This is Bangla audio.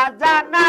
অজানা